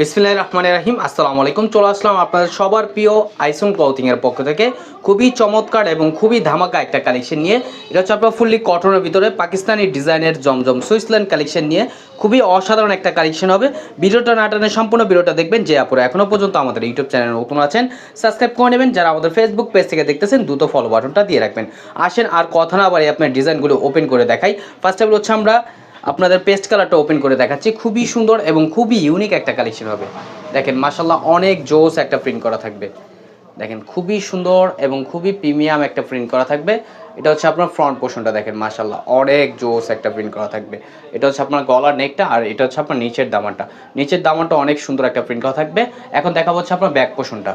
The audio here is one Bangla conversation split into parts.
বিসমিল্লাহ রহমান রাহিম, আসসালামু আলাইকুম। চলে আসলাম আপনাদের সবার প্রিয় আইসন ক্লথিং এর পক্ষ থেকে। খুবই চমৎকার এবং খুবই ধামাকা একটা কালেকশন নিয়ে। এটা হচ্ছে আপনার ফুললি কটনের ভিতরে, পাকিস্তানি ডিজাইনের জমজম সুইসল্যান্ড কালেকশন নিয়ে। খুবই অসাধারণ একটা কালেকশন হবে। ভিডিওটা না টানে সম্পূর্ণ ভিডিওটা দেখবেন, যে আপুরা এখনও পর্যন্ত আমাদের ইউটিউব চ্যানেল নতুন আছেন সাবস্ক্রাইব করে নেবেন। যারা আমাদের ফেসবুক পেজ থেকে দেখতেছেন, দ্রুত ফলো বাটনটা দিয়ে রাখবেন। আসেন আর কথা না বাড়ি আপনার ডিজাইনগুলো ওপেন করে দেখাই। ফার্স্ট অফ হচ্ছে আমরা আপনাদের পেস্ট কালারটা ওপেন করে দেখাচ্ছি। খুবই সুন্দর এবং খুবই ইউনিক একটা কালেকশন হবে। দেখেন মাসাল্লাহ অনেক জোস একটা প্রিন্ট করা থাকবে। দেখেন, খুবই সুন্দর এবং খুবই প্রিমিয়াম একটা প্রিন্ট করা থাকবে। এটা হচ্ছে আপনার ফ্রন্ট পোর্শনটা দেখেন মাসাল্লাহ অনেক জোস একটা প্রিন্ট করা থাকবে। এটা হচ্ছে আপনার গলার নেকটা আর এটা হচ্ছে আপনার নিচের দামানটা। নিচের দামানটা অনেক সুন্দর একটা প্রিন্ট করা থাকবে। এখন দেখা হচ্ছে আপনার ব্যাক পোর্শনটা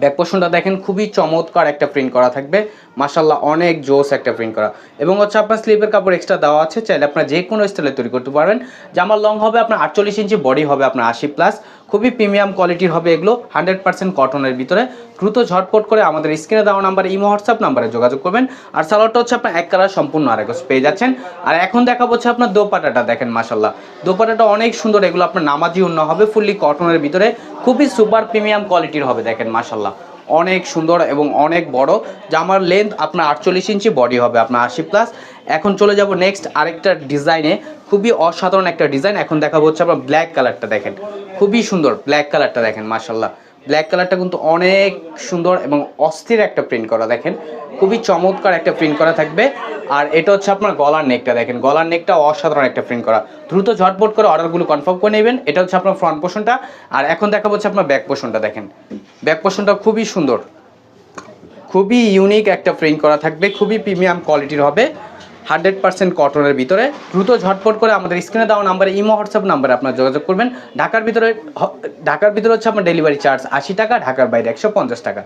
ব্যাক পোর্শনটা দেখেন, খুবই চমৎকার একটা প্রিন্ট করা থাকবে। মাসাল্লাহ অনেক জোস একটা প্রিন্ট করা। এবং হচ্ছে আপনার স্লিপের কাপড় এক্সট্রা দেওয়া আছে, চাইলে আপনার যে কোনো স্টাইলে তৈরি করতে পারবেন জামার লং হবে, আপনার আটচল্লিশ ইঞ্চি বডি হবে, আপনার আশি প্লাস খুবই প্রিমিয়াম কোয়ালিটির হবে এগুলো হান্ড্রেড পার্সেন্ট কটনের ভিতরে। দ্রুত ঝটপট করে আমাদের স্ক্রিনে দেওয়া নাম্বার ইমো হোয়াটসঅ্যাপ নাম্বারে যোগাযোগ করবেন। আর সালোয়ারটা হচ্ছে আপনার এক কালার সম্পূর্ণ আরেক পেয়ে যাচ্ছেন। আর এখন দেখা হচ্ছে আপনার দোপাটাটা দেখেন মাসাল্লাহ দোপাটাটা অনেক সুন্দর, এগুলো আপনার নামাজি উন্ন হবে ফুললি কটনের ভিতরে। খুবই সুপার প্রিমিয়াম কোয়ালিটির হবে, দেখেন মাসাল্লাহ অনেক সুন্দর এবং অনেক বড় জামার লেন্থ আপনার আটচল্লিশ ইঞ্চি বডি হবে আপনার আশি প্লাস এখন চলে যাব নেক্সট আরেকটা ডিজাইনে খুবই অসাধারণ একটা ডিজাইন এখন দেখাবো হচ্ছে আপনার ব্ল্যাক কালারটা দেখেন। খুবই সুন্দর ব্ল্যাক কালারটা দেখেন মাসাল্লাহ ব্ল্যাক কালারটা কিন্তু অনেক সুন্দর এবং অস্থির একটা প্রিন্ট করা, দেখেন। খুবই চমৎকার একটা প্রিন্ট করা থাকবে। আর এটা হচ্ছে আপনার গলার নেকটা দেখেন। গলার নেকটা অসাধারণ একটা প্রিন্ট করা। দ্রুত ঝটপট করে অর্ডারগুলো কনফার্ম করে নেবেন। এটা হচ্ছে আপনার ফ্রন্ট পোর্শনটা আর এখন দেখা হচ্ছে আপনার ব্যাক পোর্শনটা দেখেন। ব্যাক পোর্শনটা খুবই সুন্দর। খুবই ইউনিক একটা প্রিন্ট করা থাকবে। খুবই প্রিমিয়াম কোয়ালিটির হবে। হান্ড্রেড পার্সেন্ট কটনের ভিতরে। দ্রুত ঝটপট করে আমাদের স্ক্রিনে দেওয়া নাম্বারে, ইমো, হোয়াটসঅ্যাপ নাম্বারে আপনার যোগাযোগ করবেন। ঢাকার ভিতরে ঢাকার ভিতরে হচ্ছে আপনার ডেলিভারি চার্জ আশি টাকা, ঢাকার বাইরে একশো পঞ্চাশ টাকা।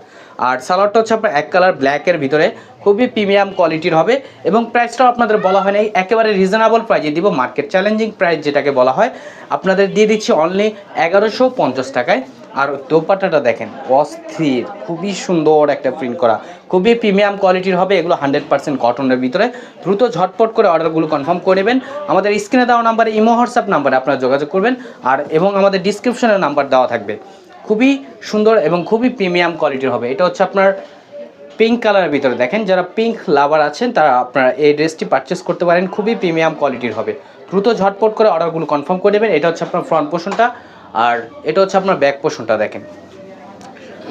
আর সালোয়ারটা হচ্ছে আপনার এক কালার ব্ল্যাকের ভিতরে, খুবই প্রিমিয়াম কোয়ালিটির হবে এবং প্রাইসটাও আপনাদের বলা হয় নাই একেবারে রিজনেবল প্রাইজে দিব মার্কেট চ্যালেঞ্জিং প্রাইস যেটাকে বলা হয়। আপনাদের দিয়ে দিচ্ছি অনলি এগারোশো পঞ্চাশ টাকায়। আর দোপাট্টাটা দেখেন, অস্থির, খুবই সুন্দর একটা প্রিন্ট করা। খুবই প্রিমিয়াম কোয়ালিটির হবে, এগুলো হান্ড্রেড পার্সেন্ট কটনের ভিতরে। দ্রুত ঝটপট করে অর্ডারগুলো কনফার্ম করে নেবেন। আমাদের স্ক্রিনে দেওয়া নাম্বারে ইমো, হোয়াটসঅ্যাপ নাম্বারে আপনারা যোগাযোগ করবেন। আর এবং আমাদের ডিসক্রিপশনের নাম্বার দেওয়া থাকবে। খুবই সুন্দর এবং খুবই প্রিমিয়াম কোয়ালিটির হবে। এটা হচ্ছে আপনার পিঙ্ক কালারের ভিতরে। দেখেন, যারা পিঙ্ক লাভার আছেন, তারা আপনারা এই ড্রেসটি পারচেস করতে পারেন। খুবই প্রিমিয়াম কোয়ালিটির হবে। দ্রুত ঝটপট করে অর্ডারগুলো কনফার্ম করে নেবেন। এটা হচ্ছে আপনার ফ্রন্ট পোর্শনটা আর এটা হচ্ছে আপনার ব্যাক পোর্শনটা দেখেন।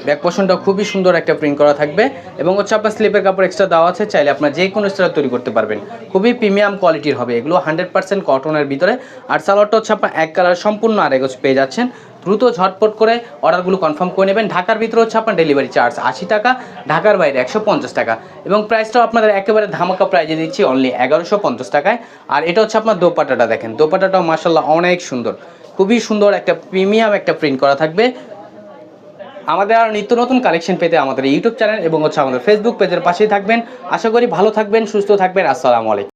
ব্যাক পোর্শনটা খুবই সুন্দর একটা প্রিন্ট করা থাকবে এবং হচ্ছে আপনার স্লিপের কাপড় এক্সট্রা দেওয়া আছে, চাইলে আপনার যে কোনো স্টাইল তৈরি করতে পারবেন। খুবই প্রিমিয়াম কোয়ালিটির হবে। এগুলো হান্ড্রেড পার্সেন্ট কটনের ভিতরে। আর সালোয়ারটা হচ্ছে আপনার এক কালার সম্পূর্ণ আর এগোজ পেয়ে যাচ্ছেন। দ্রুত ঝটপট করে অর্ডারগুলো কনফার্ম করে নেবেন। ঢাকার ভিতরে হচ্ছে আপনার ডেলিভারি চার্জ আশি টাকা, ঢাকার বাইরে একশো পঞ্চাশ টাকা। এবং প্রাইসটাও আপনাদের একেবারে ধামাকা প্রাইজে দিচ্ছি অনলি এগারোশো পঞ্চাশ টাকায়। আর এটা হচ্ছে আপনার দোপাটাটা দেখেন। দোপাটাটাও মাসাল্লাহ অনেক সুন্দর। খুবই সুন্দর একটা প্রিমিয়াম একটা প্রিন্ট করা থাকবে। আমাদের আর নিত্য নতুন কালেকশন পেতে আমাদের ইউটিউব চ্যানেল এবং হচ্ছে আমাদের ফেসবুক পেজের পাশেই থাকবেন। আশা করি ভালো থাকবেন, সুস্থ থাকবেন। আসসালামু আলাইকুম।